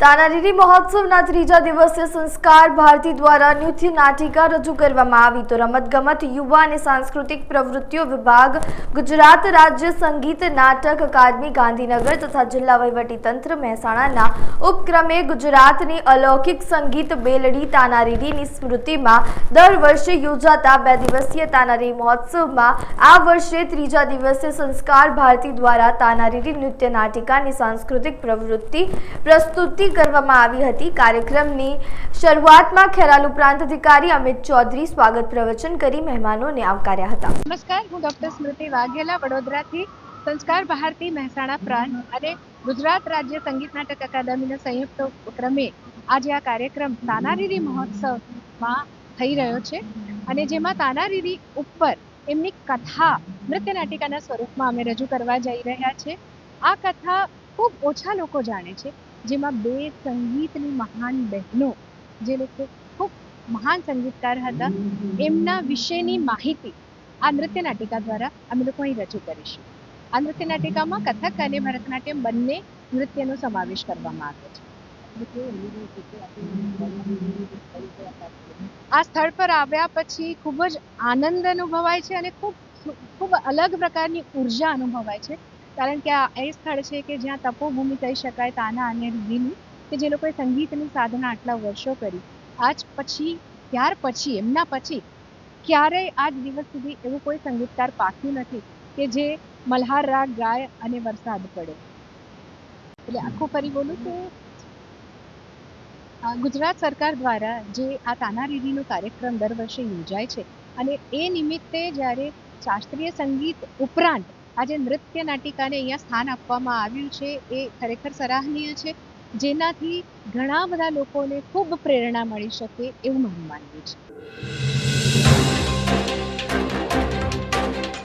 તાનારીરી મહોત્સવના ત્રીજા દિવસે સંસ્કાર ભારતી દ્વારા નૃત્ય નાટિકા રજૂ કરવામાં આવી તો રમતગમત, યુવા અને સાંસ્કૃતિક પ્રવૃત્તિઓ વિભાગ, ગુજરાત રાજ્ય સંગીત નાટક અકાદમી, ગાંધીનગર તથા જિલ્લા વહીવટીતંત્ર મહેસાણાના ઉપક્રમે ગુજરાતની અલૌકિક સંગીત બેલડી તાનારીરીની સ્મૃતિમાં દર વર્ષે યોજાતા બે દિવસીય તાનારી મહોત્સવમાં આ વર્ષે ત્રીજા દિવસે સંસ્કાર ભારતી દ્વારા તાનારીરી નૃત્ય નાટિકાની સાંસ્કૃતિક પ્રવૃત્તિ પ્રસ્તુતિ કરવામાં આવી હતી. કાર્યક્રમની શરૂઆતમાં ખેરાલ પ્રાંત અધિકારી અમિત ચૌધરી સ્વાગત પ્રવચન કરી મહેમાનોને આવકાર્યા હતા. નમસ્કાર, હું ડોક્ટર સ્મૃતિ વાઘેલા, વડોદરાથી સંસ્કાર ભારતી મહેસાણા પ્રાંત અને ગુજરાત રાજ્ય સંગીત નાટક અકાદમીના સંયુક્ત ઉપક્રમે આજે આ કાર્યક્રમ તાનારીરી મહોત્સવમાં થઈ રહ્યો છે અને જેમાં તાનારીરી ઉપર એમની કથા નૃત્ય નાટિકાના સ્વરૂપમાં અમે રજૂ કરવા જઈ રહ્યા છે. આ કથા ખૂબ ઓછા લોકો જાણે છે. જેમાં બે સંગીતની મહાન બહેનો, જે લોકો ખૂબ મહાન સંગીતકાર હતા, એમના વિશેની માહિતી આ નૃત્ય નાટિકા દ્વારા અમે લોકો અહીં રજૂ કરીશું. આ નૃત્ય નાટિકામાં કથક અને ભરતનાટ્યમ બંને નૃત્યનો સમાવેશ કરવામાં આવ્યો છે. આ સ્થળ પર આવ્યા પછી ખૂબ જ આનંદ અનુભવાય છે અને ખૂબ ખૂબ અલગ પ્રકારની ઊર્જા અનુભવાય છે. કારણ કે આ એ સ્થળ છે કે જ્યાં તપોભૂમિ કહી શકાય, તાના અને રૂબીની કે જે લોકોએ સંગીતની સાધના આટલા વર્ષો કરી. આજ પછી, ત્યાર પછી, એમના પછી, ક્યારેય આજ દિવસ સુધી એવું કોઈ સંગીતકાર પાક્યું નથી કે જે મલ્હાર રાગ ગાય અને વરસાદ પડે. એટલે આખું ફરી બોલું તો ગુજરાત સરકાર દ્વારા જે આ તાનારીરીનો કાર્યક્રમ દર વર્ષે યોજાય છે અને એ નિમિત્તે જ્યારે શાસ્ત્રીય સંગીત ઉપરાંત આજે નૃત્ય નાટિકાને અહીંયા સ્થાન આપવામાં આવ્યું છે. એ ખરેખર સરાહનીય છે. જેનાથી ઘણા બધા લોકોને ખૂબ પ્રેરણા મળી શકે એવું મારું માનવું છે.